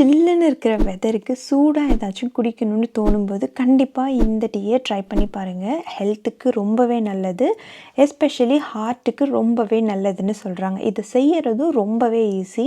சில்லுன்னு இருக்கிற வெதருக்கு சூடாக ஏதாச்சும் குடிக்கணும்னு தோணும்போது கண்டிப்பாக இந்த டீயை ட்ரை பண்ணி பாருங்கள் ஹெல்த்துக்கு ரொம்பவே நல்லது. எஸ்பெஷலி ஹார்ட்டுக்கு ரொம்பவே நல்லதுன்னு சொல்கிறாங்க இதை செய்யறதும் ரொம்பவே ஈஸி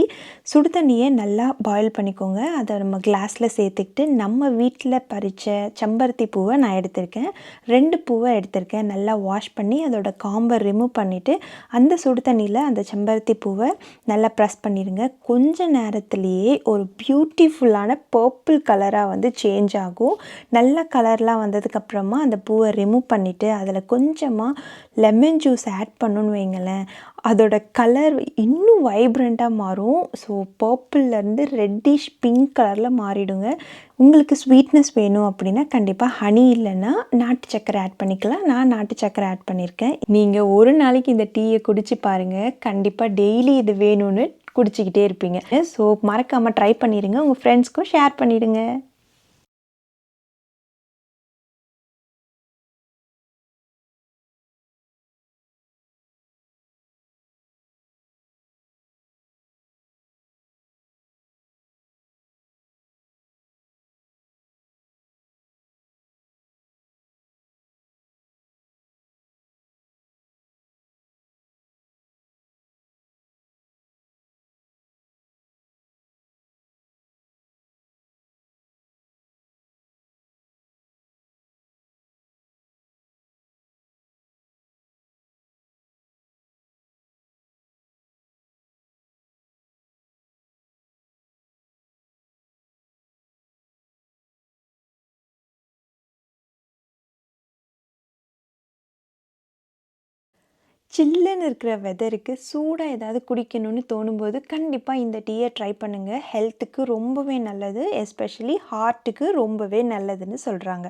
சுடு தண்ணியை நல்லா பாயில் பண்ணிக்கோங்க. அதை நம்ம கிளாஸில் சேர்த்துக்கிட்டு நம்ம வீட்டில் பறித்த செம்பருத்தி பூவை நான் எடுத்திருக்கேன். ரெண்டு பூவை எடுத்திருக்கேன். நல்லா வாஷ் பண்ணி அதோட காம்பை ரிமூவ் பண்ணிவிட்டு அந்த சுடு தண்ணியில் அந்த செம்பருத்தி பூவை நல்லா ப்ரெஸ் பண்ணிடுங்க கொஞ்ச நேரத்துலேயே ஒரு பியூட்டிஃபுல்லான பர்பிள் கலராக வந்து சேஞ்ச் ஆகும். நல்ல கலர்லாம் வந்ததுக்கப்புறமா அந்த பூவை ரிமூவ் பண்ணிவிட்டு அதில் கொஞ்சமாக லெமன் ஜூஸ் ஆட் பண்ணணுன்னு வைங்களேன். அதோட கலர் இன்னும் வைப்ரண்ட்டாக மாறும். ஸோ பர்பிள்லேருந்து ரெட்டிஷ் பிங்க் கலரில் மாறிடுங்க. உங்களுக்கு ஸ்வீட்னஸ் வேணும் அப்படின்னா கண்டிப்பாக ஹனி இல்லைன்னா நாட்டு சக்கரை ஆட் பண்ணிக்கலாம். நான் நாட்டு சக்கரை ஆட் பண்ணியிருக்கேன். நீங்கள் ஒரு நாளைக்கு இந்த டீயை குடிச்சு பாருங்கள் கண்டிப்பாக டெய்லி இது வேணும்னு குடிச்சிக்கிட்டே இருப்பீங்க. ஸோ மறக்காமல் ட்ரை பண்ணிடுங்க உங்கள் ஃப்ரெண்ட்ஸ்க்கும் ஷேர் பண்ணிவிடுங்க சில்லுன்னு இருக்கிற வெதருக்கு சூடாக ஏதாவது குடிக்கணும்னு தோணும்போது கண்டிப்பாக இந்த டீயை ட்ரை பண்ணுங்கள் ஹெல்த்துக்கு ரொம்பவே நல்லது எஸ்பெஷலி ஹார்ட்டுக்கு ரொம்பவே நல்லதுன்னு சொல்கிறாங்க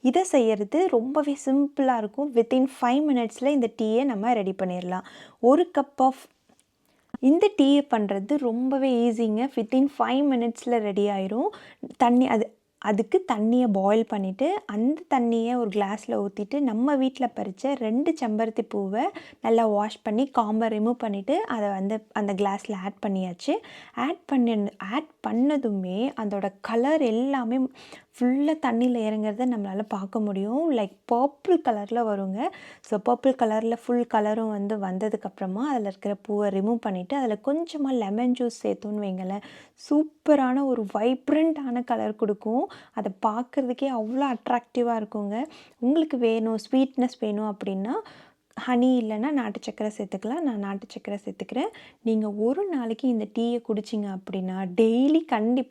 இதை செய்கிறது ரொம்பவே சிம்பிளாக இருக்கும். வித்தின் ஃபைவ் மினிட்ஸில் இந்த டீயை நம்ம ரெடி பண்ணிடலாம். ஒரு கப் ஆஃப் இந்த டீயை பண்ணுறது ரொம்பவே ஈஸிங்க வித்தின் ஃபைவ் மினிட்ஸில் ரெடி ஆயிரும். தண்ணி அது அதுக்கு தண்ணியை பாயில் பண்ணிவிட்டு அந்த தண்ணியை ஒரு கிளாஸில் ஊற்றிட்டு நம்ம வீட்டில் பறித்த ரெண்டு செம்பருத்தி பூவை நல்லா வாஷ் பண்ணி காம்பை ரிமூவ் பண்ணிவிட்டு அதை வந்து அந்த கிளாஸில் ஆட் பண்ணியாச்சு. ஆட் பண்ண ஆட் பண்ணதுமே அதோட கலர் எல்லாமே ஃபுல்லாக தண்ணியில் இறங்குறத நம்மளால் பார்க்க முடியும். லைக் பர்பிள் கலரில் வருங்க. ஸோ பர்பிள் கலரில் ஃபுல் கலரும் வந்து வந்ததுக்கப்புறமா அதில் இருக்கிற பூவை ரிமூவ் பண்ணிவிட்டு அதில் கொஞ்சமாக லெமன் ஜூஸ் சேர்த்தோன்னு வைங்களேன். சூப்பரான ஒரு வைப்ரண்ட்டான கலர் கொடுக்கும். அதை பார்க்குறதுக்கே அவ்வளோ அட்ராக்டிவாக இருக்குங்க. உங்களுக்கு வேணும் ஸ்வீட்னஸ் வேணும் அப்படின்னா ஹனி இல்லைன்னா நாட்டு சக்கரை சேர்த்துக்கலாம். நான் நாட்டு சக்கரை சேர்த்துக்கிறேன். நீங்கள் ஒரு நாளைக்கு இந்த டீயை குடிச்சிங்க அப்படின்னா டெய்லி கண்டிப்பாக